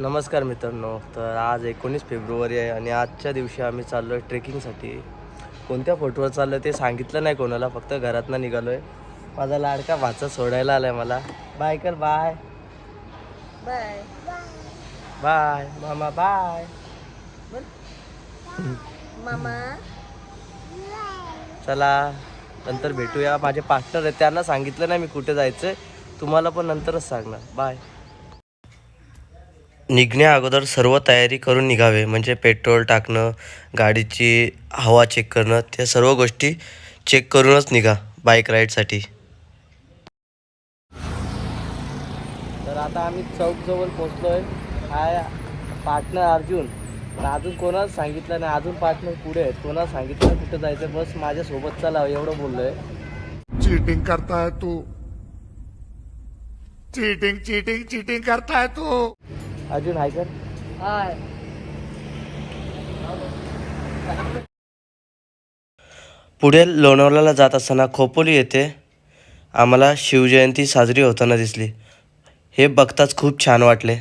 नमस्कार मित्रांनो तर आज एकोणीस फेब्रुवारी आहे आणि आजच्या दिवशी आम्ही चाललो आहे ट्रेकिंगसाठी. कोणत्या फोटोवर चाललो आहे ते सांगितलं नाही कोणाला फक्त घरातनं निघालो आहे माझा लाडका भाचा सोडायला आलाय मला. बाय कर बाय बाय बाय मामा बाय मामा चला नंतर भेटूया. माझे पार्टनर आहेत त्यांना सांगितलं नाही मी कुठे जायचं तुम्हाला पण नंतरच सांगणार. बाय निघण्या अगोदर सर्व तयारी करून निघावे. म्हणजे पेट्रोल टाकणं गाडीची हवा चेक करणं त्या सर्व गोष्टी चेक करूनच निघा बाईक राईडसाठी तर आता आम्ही चौकजवळ पोचलो आहे हा पार्टनर अर्जुन. पण अजून कोणाला सांगितलं नाही. अजून पार्टनर पुढे आहेत. कोणाला सांगितलं नाही कुठं जायचं. बस माझ्यासोबत चला एवढं बोललो आहे चीटिंग करता है तू. चीटिंग चीटिंग चीटिंग करता है तू. अर्जुन हाय कर हाय पुढे लोणावळ्याला जात असताना खोपोली येथे आम्हाला शिवजयंती साजरी होताना दिसली. हे बघताच खूप छान वाटले.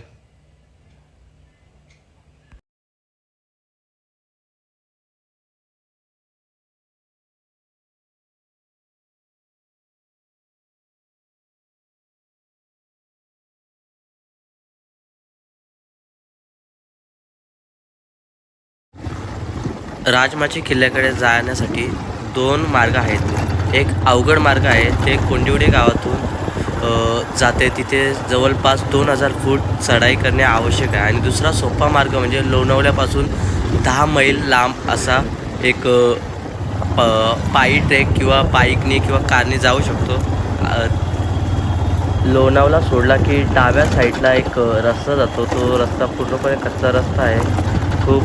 राजमाची किल्ल्याकडे जाण्यासाठी दोन मार्ग आहेत. एक अवघड मार्ग आहे ते कोंडिवडे गावातून जाते. तिथे जवळपास दोन हजार फूट चढाई करणे आवश्यक आहे. आणि दुसरा सोपा मार्ग म्हणजे लोणावल्यापासून दहा मैल लांब असा एक प पायी ट्रेक किंवा बाईकने किंवा कारने जाऊ शकतो. लोणावला सोडला की डाव्या साईडला एक रस्ता जातो. तो रस्ता पूर्णपणे कच्चा रस्ता आहे. खूप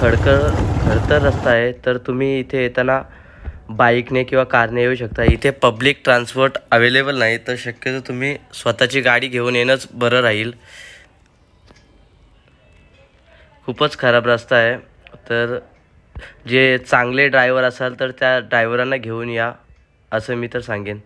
खडकर खडतर रस्ता आहे. तर तुम्ही इथे येताना बाईकने किंवा कारने येऊ शकता. इथे पब्लिक ट्रान्सपोर्ट अवेलेबल नाही. तर शक्यतो तुम्ही स्वतःची गाडी घेऊन येणंच बरं राहील. खूपच खराब रस्ता आहे. तर जे चांगले ड्रायव्हर असाल तर त्या ड्रायव्हरांना घेऊन या असं मी तर सांगेन.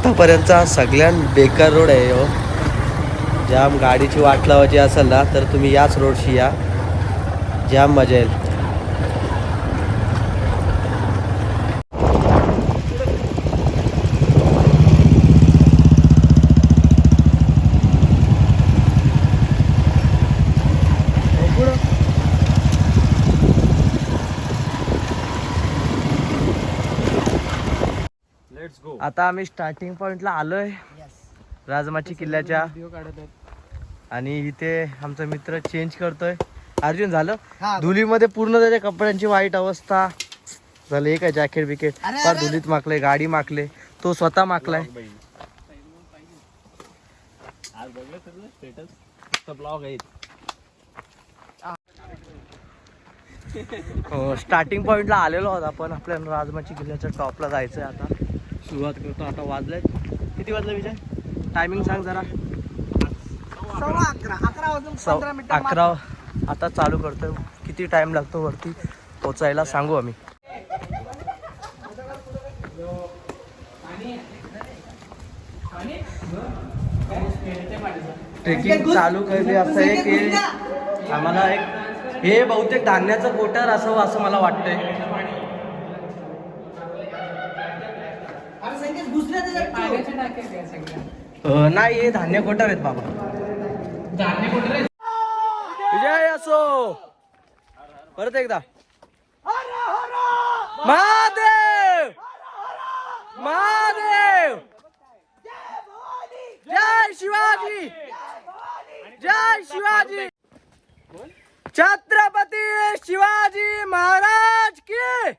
आतापर्यंतचा सगळ्यात बेकार रोड आहे हो. जाम गाडीची वाट लावायची असेल ना तर तुम्ही याच रोडशी या. जाम मजा येईल. आता आम्ही स्टार्टिंग पॉइंटला आलोय. राजमाची किल्ल्याच्या. आणि इथे आमचा मित्र चेंज करतोय. अर्जुन झालं? धुलीमध्ये पूर्ण त्याच्या कपड्यांची वाईट अवस्था. झालं हे काय जॅकेट बिकेट? फार धुलीत माकलंय गाडी माकले तो स्वतः माकलाय स्टार्टिंग पॉइंटला आलेलो आहोत आपण. आपल्याला राजमाची किल्ल्याच्या टॉपला जायचंय आता. सुरुवात करतो. आता वाजले किती वाजले विजय? टायमिंग सांग जरा. अकरा. आता चालू करतोय. किती टाइम लागतो वरती? पोचायला सांगू आम्ही. ट्रेकिंग चालू केली. असं आहे की आम्हाला एक हे बहुतेक धान्याचं कोटर असावं असं मला वाटतंय. अं, नाही हे धान्य कोटर आहेत बाबा. विजय असो. परत एकदा. महादेव! महादेव! जय शिवाजी! जय शिवाजी! छत्रपती शिवाजी महाराज की!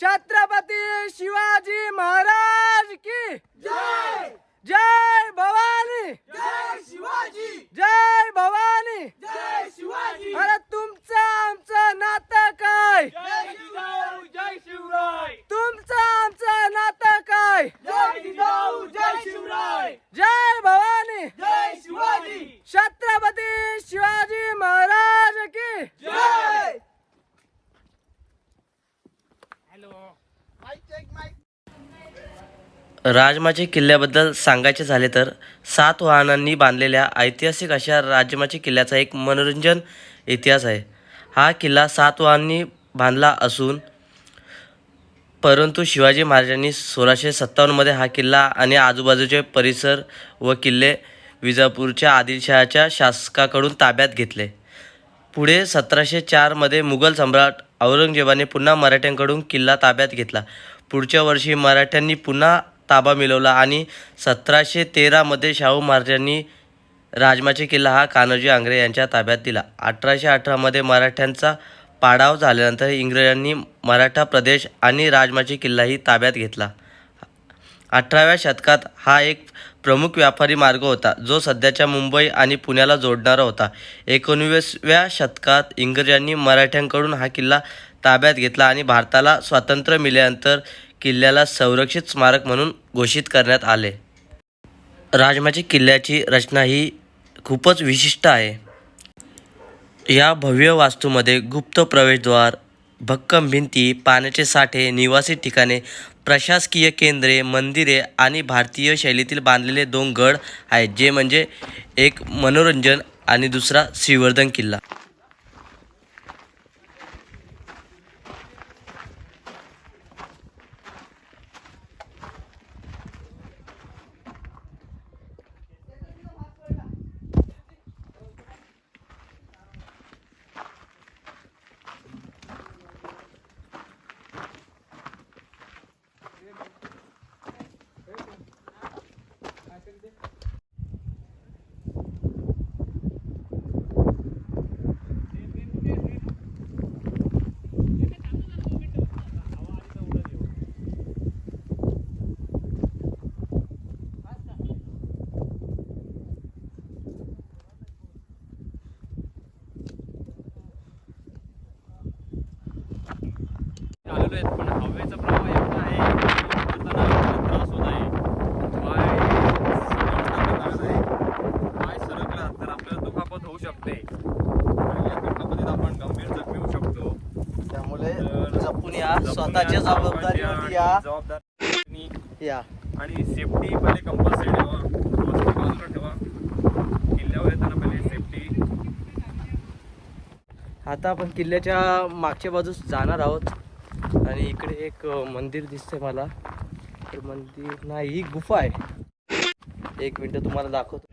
छत्रपती शिवाजी महाराज की जय! जय भवानी! जय शिवाजी! जय भवानी! जय शिवाजी! अरे तुमचं आमचं नातं काय? जय जिजाऊ जय शिवराय! तुमचं आमचं नातं काय? जय जिजाऊ जय शिवराय! जय भवानी! जय शिवाजी! छत्रपती शिवाजी राजमाची किल्ल्याबद्दल सांगायचे झाले तर सात वाहनांनी बांधलेल्या ऐतिहासिक अशा राजमाची किल्ल्याचा एक मनोरंजन इतिहास आहे. हा किल्ला सात वाहनांनी बांधला असून परंतु शिवाजी महाराजांनी सोळाशे सत्तावन्नमध्ये हा किल्ला आणि आजूबाजूचे परिसर व किल्ले विजापूरच्या आदिलशहाच्या शासकाकडून ताब्यात घेतले. पुढे सतराशे चारमध्ये मुघल सम्राट औरंगजेबाने पुन्हा मराठ्यांकडून किल्ला ताब्यात घेतला. पुढच्या वर्षी मराठ्यांनी पुन्हा ताबा मिळवला आणि सतराशे तेरामध्ये शाहू महाराजांनी राजमाची किल्ला हा कान्होजी आंग्रे यांच्या ताब्यात दिला. अठराशे अठरामध्ये मराठ्यांचा पाडाव झाल्यानंतर इंग्रजांनी मराठा प्रदेश आणि राजमाची किल्लाही ताब्यात घेतला. अठराव्या शतकात हा एक प्रमुख व्यापारी मार्ग होता जो सध्याच्या मुंबई आणि पुण्याला जोडणारा होता. एकोणीसव्या शतकात इंग्रजांनी मराठ्यांकडून हा किल्ला ताब्यात घेतला आणि भारताला स्वातंत्र्य मिळाल्यानंतर किल्ल्याला संरक्षित स्मारक म्हणून घोषित करण्यात आले. राजमाची किल्ल्याची रचना ही खूपच विशिष्ट आहे. या भव्य वास्तूमध्ये गुप्त प्रवेशद्वार भक्कम भिंती पाण्याचे साठे निवासी ठिकाणे प्रशासकीय केंद्रे मंदिरे आणि भारतीय शैलीतील बांधलेले दोन गड आहेत जे म्हणजे एक मनोरंजन आणि दुसरा श्रीवर्धन किल्ला. आहेत पण हवेचा प्रवाह एवढा आहे की जाताना त्रास होत आहे. पाय सरकला आहे पाय सरकला तर आपल्याला दुखापत होऊ शकते. आणि या दुखापतीत आपण गंभीर जखमी होऊ शकतो. त्यामुळे जपून या स्वतःच्या या, जबाबदारीवरती या जबाबदारी या. आणि सेफ्टी पहिले कंपल्सरी ठेवा. वस्तू बाजूला ठेवा. किल्ल्यावर येताना पहिले सेफ्टी आता आपण किल्ल्याच्या मागच्या बाजूस जाणार आहोत. आणि इकडे एक मंदिर दिसतंय मला. तर मंदिर नाही ही गुफा आहे. एक मिनटं तुम्हाला दाखवतो.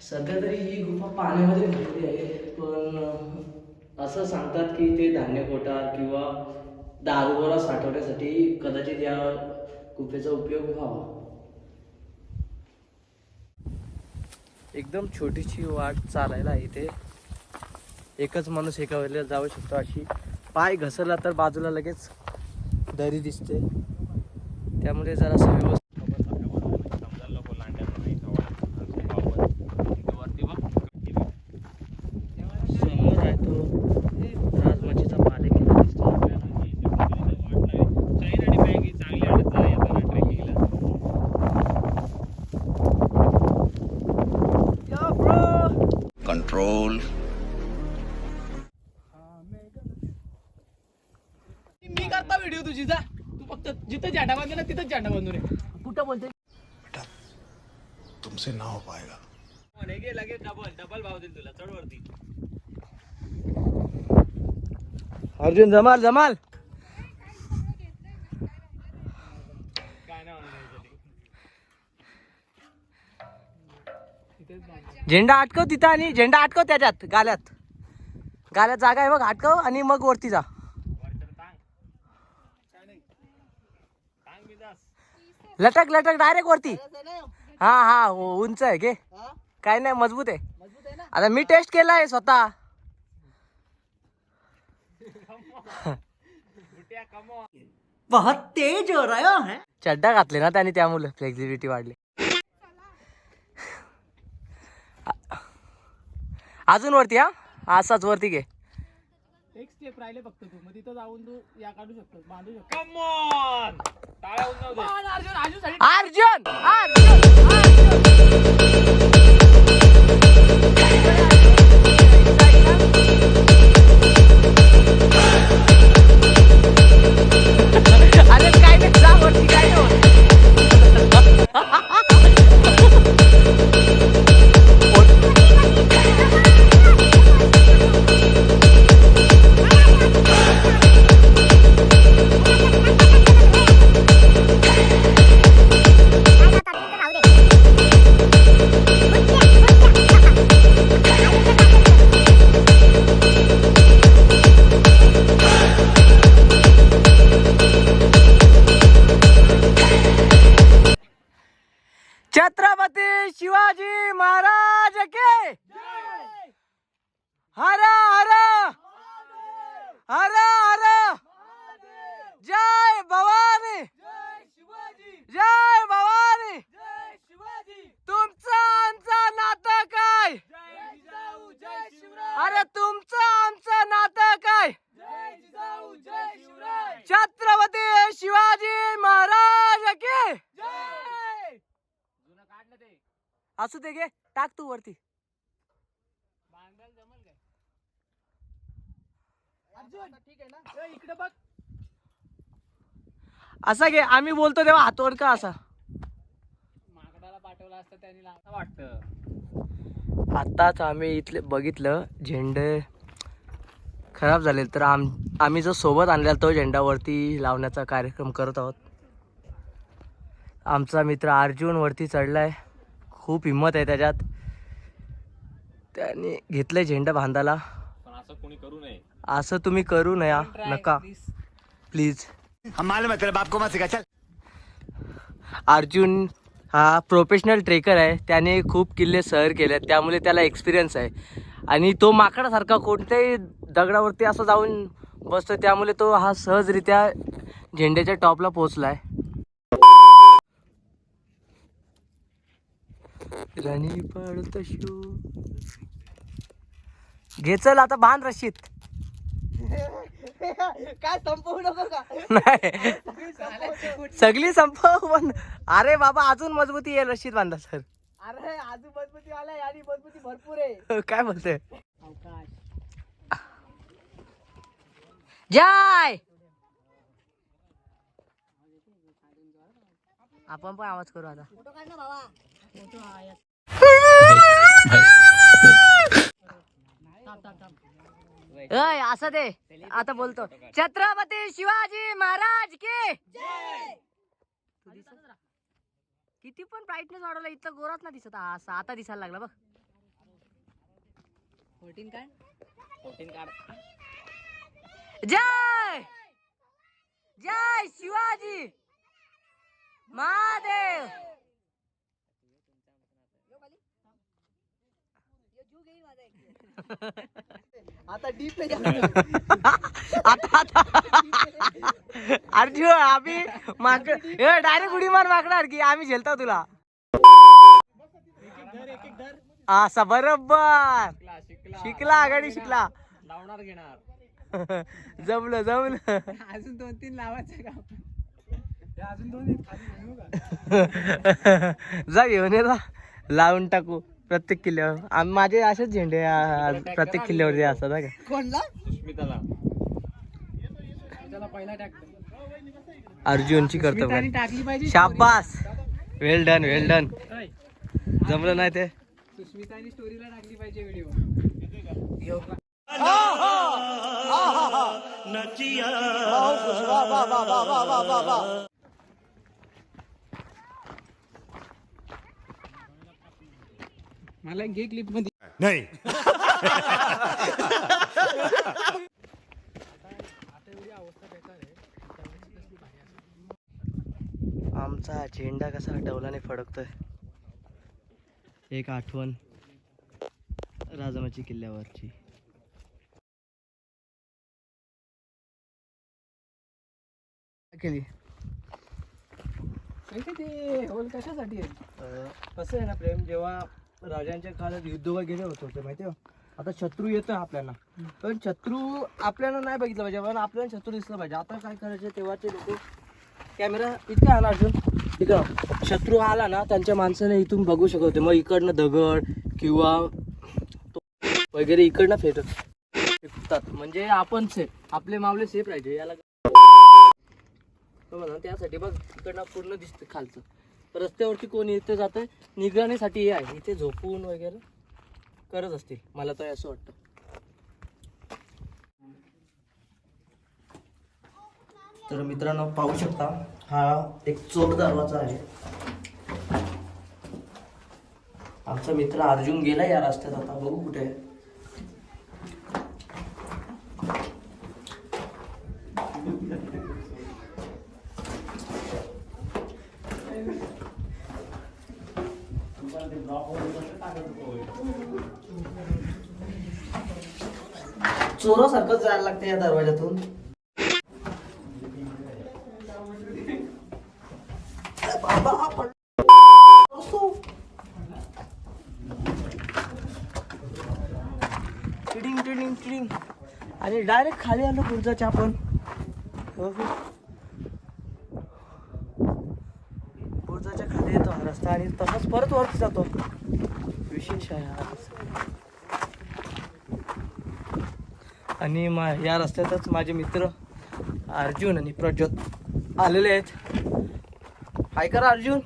सध्या तरी ही गुफा पाण्यामध्ये भरलेली आहे पण असं सांगतात की ते धान्य कोटा किंवा दारुगोळा साठवण्यासाठी कदाचित या गुफेचा उपयोग व्हावा. एकदम छोटीशी वाट चालायला इथे. एकच माणूस एका वेळेला जाऊ शकतो अशी. पाय घसरला तर बाजूला लगेच दरी दिसते. त्यामुळे जरासं व्यवस्थित control. फक्त जिथं झेंडा बांधे ना तिथंच झेंडा बांधून ये. कुठं बोलते तुमसे ना हो पाएगा म्हणे गे लगेच डबल डबल भाव देईल तुला चढ वरती. अर्जुन जमाल जमाल. काय नाही म्हणून झेंडा अटकव तिथं आणि झेंडा अटकव त्याच्यात गाल्यात गाल्यात जागा आहे बघ अटकव आणि मग वरती जा. लटक लटक डायरेक्ट वरती. हा हा हो, उंच आहे घे काय नाही मजबूत आहे. आता मी टेस्ट केलाय स्वतः. बहुत तेज हो रहा है। चड्डा घातले ना त्याने त्यामुळे फ्लेक्झिबिलिटी वाढली. अजून वरती हा? असाच वरती घे. एक स्टेप राहिले फक्त तू. मग तिथं जाऊन तू या काढू शकतो बांधू शकतो कमॉन टाळ्या उंचाव दे. पण अर्जुन अर्जुनसाठी अर्जुन. अर्जुन! अरे काय नाही जा वरती काय नाही होत. असू दे घे टाक तू वरती. बांधायला जमल काय अर्जुन. ठीक आहे ना ए, इकडे बघ. असा घे आम्ही बोलतो तेव्हा हातवर का असा? माकडाला पाठवला असतं त्यांनी लावता वाटतं. आत्ताच आम्ही इथले बघितलं झेंडे खराब झाले. तर आम आम्ही जो सोबत आणलेला तो झेंडावरती लावण्याचा कार्यक्रम करत आहोत. आमचा मित्र अर्जुन वरती चढलाय. खूप हिंमत आहे त्याच्यात. त्याने घेतलंय झेंडा बांधायला. पण असं कोणी करू नये. असं तुम्ही करू नया नका. प्लीज हम मालूम है तेरे बाप को मत सिखा चल। अर्जुन हा प्रोफेशनल ट्रेकर आहे. त्याने खूप किल्ले सहर केले त्यामुळे त्याला एक्सपिरियन्स आहे. आणि तो माकडासारखा कोणत्याही दगडावरती असं जाऊन बसतो त्यामुळे तो हा सहजरित्या झेंड्याच्या टॉपला पोहोचलाय. राणी पडत शो घे चल आता बांध रशीत. काय संपवू नको का? नाही. सगळी संपव पण अरे बाबा अजून मजबूती येईल रशीद बांधा सर. अरे आजू मजबूती आलाय आणि मजबूती भरपूर आहे. काय बोलते? जय! आपण पण आवाज करू आता. अय असं दे. आता बोलतो. छत्रपती शिवाजी महाराज की किती पण ब्राईटनेस वाढवला इथं गोरात ना दिसत. असा आता दिसायला लागला बघ. फोर्टीन काय फोर्टीन काढ जय. जय शिवाजी महादेव. आता डीप आता आता अर्जुन आम्ही माकड डायरेक्ट उडी मार माकडार की आम्ही झेलता तुला. असा बरोबर. शिकला आघाडी शिकला. लावणार घेणार. जमलं जमलं. अजून दोन तीन लावायचे का? अजून दोन जा घेऊन. लावून टाकू. प्रत्येक किल्ल्यावर. आम्ही माझे असेच झेंडे आ, प्रत्येक किल्ल्यावरती असतात हा का कोणला? सुष्मिताला. त्याला पहिला टाकतो अर्जुनची करतो स्मिताने टाकली पाहिजे शाबास! वेल डन वेल डन जमलं नाही ते. सुस्मिताने स्टोरीला टाकली पाहिजे व्हिडिओ मला घे क्लिपमध्ये. नहीं. आमचा झेंडा कसा डौलाने फडकतोय. एक आठवण राजमाची किल्ल्यावरची. केली? ते होल कशासाठी आहे? कसं आहे ना प्रेम जेव्हा राजांच्या काळात युद्ध वगैरे होत होते माहिती आहे? आता शत्रू येतो आपल्याला. पण शत्रू आपल्याला नाही बघितलं पाहिजे पण आपल्याला शत्रू दिसलं पाहिजे. आता काय करायचं तेव्हाचे लोक कॅमेरा इथे आणा अजून? इकडं शत्रू आला ना त्यांच्या माणसाने इथून बघू शकत होते. मग इकडनं दगड किंवा तो वगैरे इकडनं फेट फेकतात. म्हणजे आपण सेफ आपले मावले सेफ राहायचे. याला हो त्यासाठी बघ इकडनं पूर्ण दिसतं खालचं. रस्त्यावरती कोण इथे जातं निगराणीसाठी हे आहे. इथे झोपून वगैरे करत असतील. मला तर असं वाटतं. तर मित्रांनो पाहू शकता हा एक चोर दरवाजा आहे. आमचा मित्र अर्जुन गेला या रस्त्यात. आता बघू कुठे आहे. चोरासारखंच जायला लागतं या दरवाजातून टिडिंग टिडिंग टिडिंग आणि डायरेक्ट खाली आलो गुर्जाच्या आपण. गुर्जाच्या खाली येतो हा रस्ता आणि तसाच परत वरती जातो. विशेष आहे हा रस्ता. आणि मा या रस्त्यातच माझे मित्र अर्जुन आणि प्रज्योत आलेले आहेत. हाय करा अर्जुन.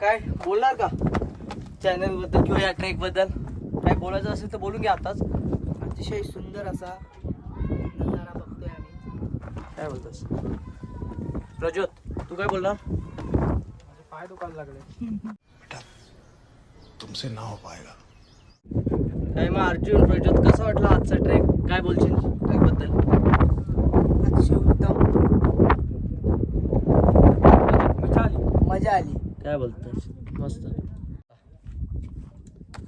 काय बोलणार का? चॅनलबद्दल किंवा या ट्रेकबद्दल? काय बोलायचं असेल तर बोलून घ्या आताच. अतिशय सुंदर असा नजारा बघतोय आम्ही. काय बोलतोस? प्रज्योत तू काय बोलणार? पाय दुखायला लागले. तुमसे ना हो पाएगा काय मग अर्जुन प्रज्योत कसा वाटला आजचा ट्रेक काय बोलशील ट्रेकबद्दल अतिशय उत्तम मजा आली. मजा आली. काय बोलतोस? मस्त.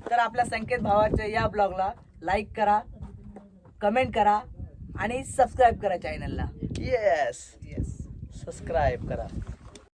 तर आपल्या संकेत भावाच्या या ब्लॉगला लाईक करा कमेंट करा आणि सबस्क्राईब करा चॅनलला येस सबस्क्राईब करा.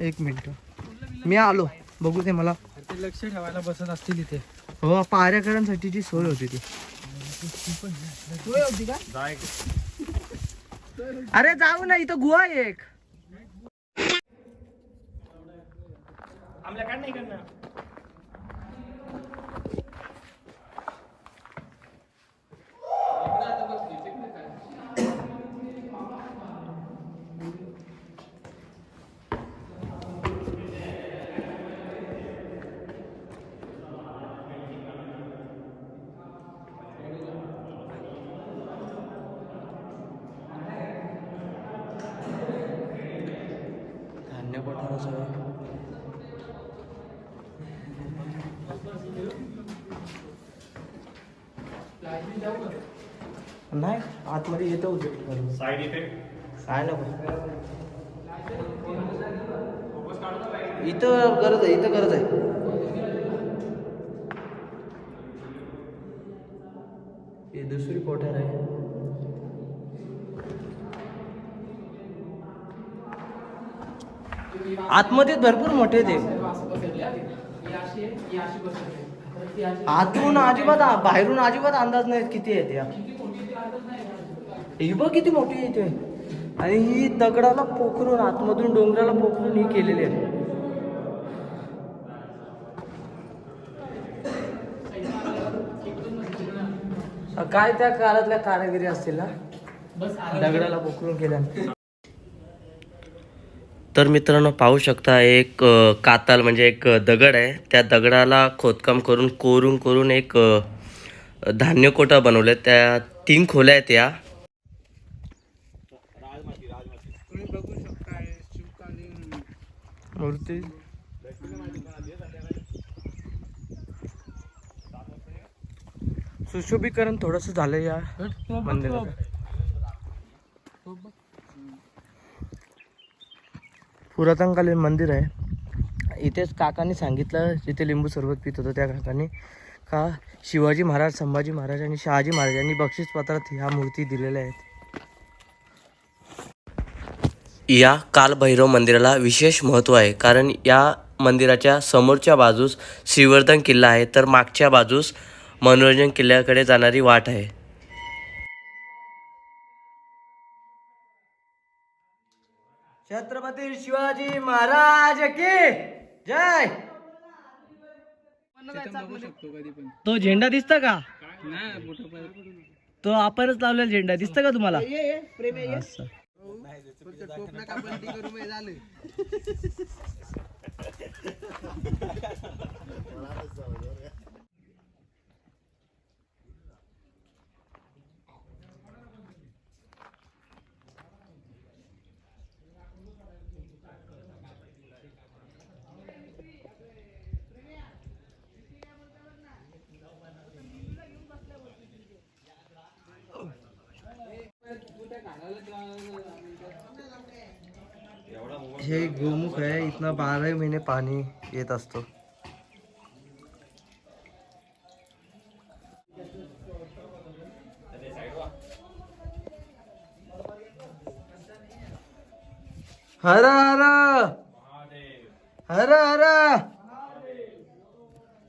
एक मिनिट. मी आलो. बघू ते मला. ते लक्ष ठेवायला बसत असतील इथे. हो पाऱ्याकरांसाठीची सोय होती ती. सोय होती का? अरे जाऊ ना इथं गुहा एक. कोठाराचं आहे नाही आतमध्ये येतं होतं साईड इफेक्ट काय नको. इथं गरज आहे इथं गरज आहे. ही दुसरी कोठार आहे. आतमध्ये भरपूर मोठे ते आतून अजिबात बाहेरून अजिबात अंदाज नाही किती आहे त्या ही बघ किती मोठी आहे ते आणि ही दगडाला पोखरून आतमधून डोंगराला पोखरून ही केलेली आहे. काय त्या काळातल्या कारागिरी असतील ना दगडाला पोखरून केल्या तर मित्रांनो पाहू शकता एक काताल म्हणजे एक दगड आहे. त्या दगडाला खोदकाम करून कोरून कोरून एक धान्य कोटा बनवले त्या तीन खोल्या आहेत या. मूर्ती. सुशोभीकरण थोडस झालं या मंदिराचं. पुरातनकालीन मंदिर आहे. इथेच काकांनी सांगितलं जिथे लिंबू सरबत पित होतं त्या काकांनी का शिवाजी महाराज संभाजी महाराज आणि शहाजी महाराजांनी बक्षीसपत्रात ह्या मूर्ती दिलेल्या आहेत. या कालभैरव मंदिराला विशेष महत्त्व आहे कारण या मंदिराच्या समोरच्या बाजूस श्रीवर्धन किल्ला आहे तर मागच्या बाजूस मनोरंजन किल्ल्याकडे जाणारी वाट आहे. छत्रपती शिवाजी महाराज की जय. तो झेंडा दिसतो का? तो आपणच लावलेला झेंडा. दिसतो का तुम्हाला? हे गोमुख है, इतना बारह महीने पानी, ये असतो हर हर। हर हर।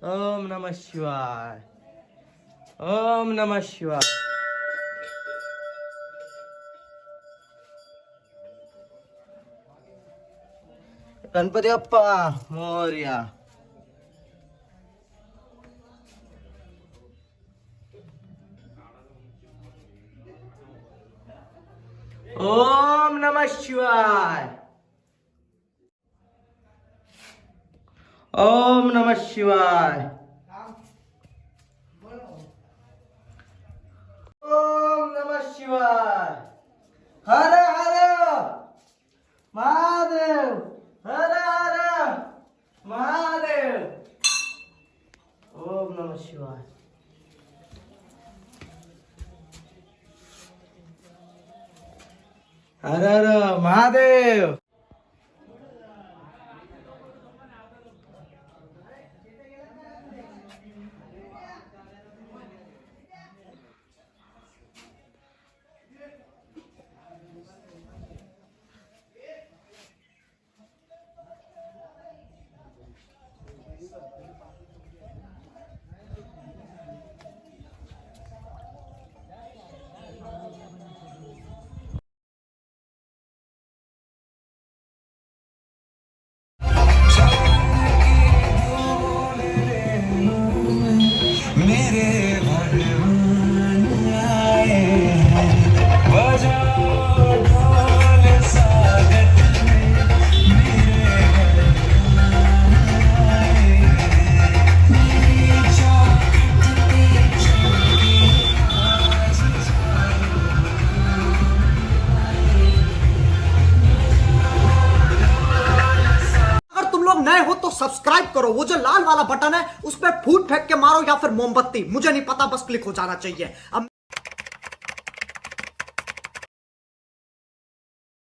ओम नम शिवाय। ओम नम शिवाय। गणपती बाप्पा, मोर्या. ओम नम शिवाय. ओम नम शिवाय. ओम नम शिवाय. हर हर. महादेव. शिवाय हर हर महादेव! मोमबत्ती मुझे नहीं पता बस क्लिक हो जाना चाहिए। अब